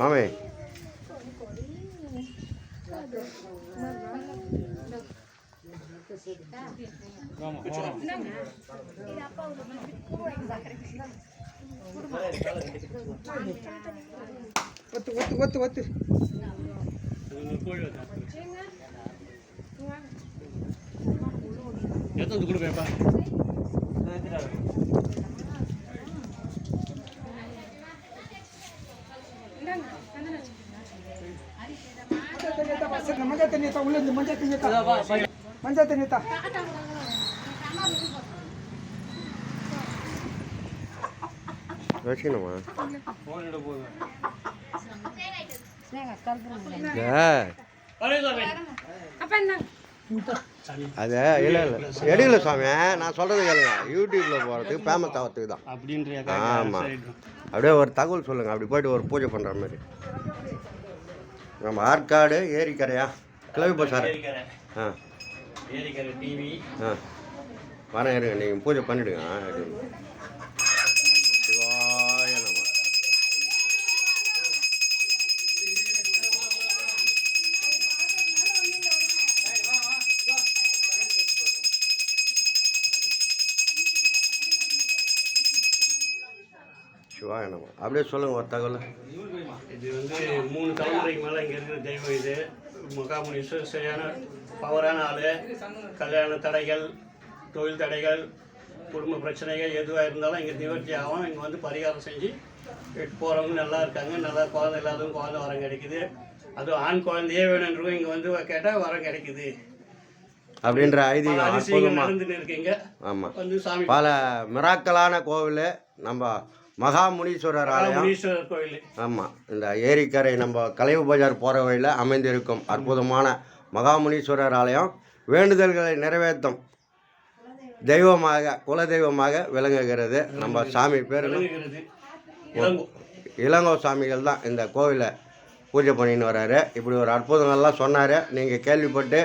மாமே. ஒத்து ஒத்து ஒத்து ஒத்து. எத்தனை கொடுப்பேன்ப்பா மஞ்சள் தண்ணி தான் உள்ள இருந்து மஞ்சள் தண்ணி தான் மஞ்சள் தண்ணி தான் வச்சுக்கணுமா ஃபோனிட போதும் அது இல்லை இல்லை எடுக்கல சுவாமி. நான் சொல்கிறது கேளுங்க யூடியூப்பில் போகிறதுக்கு ஃபேமஸ் ஆகிறதுக்கு தான் அப்படின்றியா ஆமாம் அப்படியே ஒரு தகவல் சொல்லுங்கள் அப்படி போயிட்டு ஒரு பூஜை பண்ணுற மாதிரி. நம்ம ஆற்காடு ஏரிக்கரையா? கிளவி பசார் ஆ. ஏரிக்கரை டிவி ஆ. வரேன் இருங்க. நீங்கள் பூஜை பண்ணிவிடுங்க சிவாய நம. அப்படியே சொல்லுங்கள் ஒரு தகவல். இது வந்து மூணு தலைமுறைக்கு மேலே இங்கே இருக்கிற தெய்வம் இது. முகாமுனீஸ்வர் சரியான பவரான ஆள். கல்யாண தடைகள் தொழில் தடைகள் குடும்ப பிரச்சனைகள் எதுவாக இருந்தாலும் இங்கே நிவர்த்தி ஆகும். இங்கே வந்து பரிகாரம் செஞ்சு போகிறவங்க நல்லா இருக்காங்க. நல்லா குழந்தை இல்லாதவங்க குழந்தை வரம் கிடைக்குது. அதுவும் ஆண் குழந்தையே வேணுன்றவங்க இங்கே வந்து கேட்டால் வரம் கிடைக்குது. அப்படின்ற ஐதீகம் நடந்துன்னு இருக்கீங்க. ஆமாம் வந்து சாமி பல மிராக்கலான கோவில். நம்ம மகாமுனீஸ்வரர் ஆலயம். முனீஸ்வரர் கோயில். ஆமாம் இந்த ஏரிக்கரை நம்ம கலைவு பஜார் போகிற வழியில் அமைந்திருக்கும் அற்புதமான மகாமுனீஸ்வரர் ஆலயம். வேண்டுதல்களை நிறைவேற்றும் தெய்வமாக குல தெய்வமாக விளங்குகிறது. நம்ம சாமி பேர் இளங்கோ. இளங்கோ சாமிகள் தான் இந்த கோவிலை பூஜை பண்ணின்னு வராரு. இப்படி ஒரு அற்புதங்கள்லாம் சொன்னார். நீங்கள் கேள்விப்பட்டு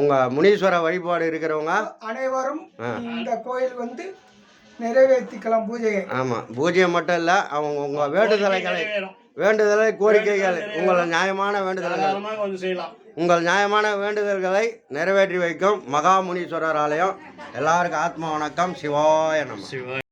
உங்கள் முனீஸ்வர வழிபாடு இருக்கிறவங்க? அனைவரும் இந்த கோயில் வந்து நிறைவேற்றிக்கலாம் பூஜையை. ஆமாம் பூஜை மட்டும் இல்லை அவங்க உங்கள் வேண்டுதலைகளை. வேண்டுதலை கோரிக்கைகள் உங்கள் நியாயமான வேண்டுதல்கள். தாராளமாக வந்து செய்யலாம். உங்கள் நியாயமான வேண்டுதல்களை நிறைவேற்றி வைக்கும் மகாமுனீஸ்வரர் ஆலயம். எல்லாருக்கும் ஆத்ம வணக்கம். சிவாய நம. சிவா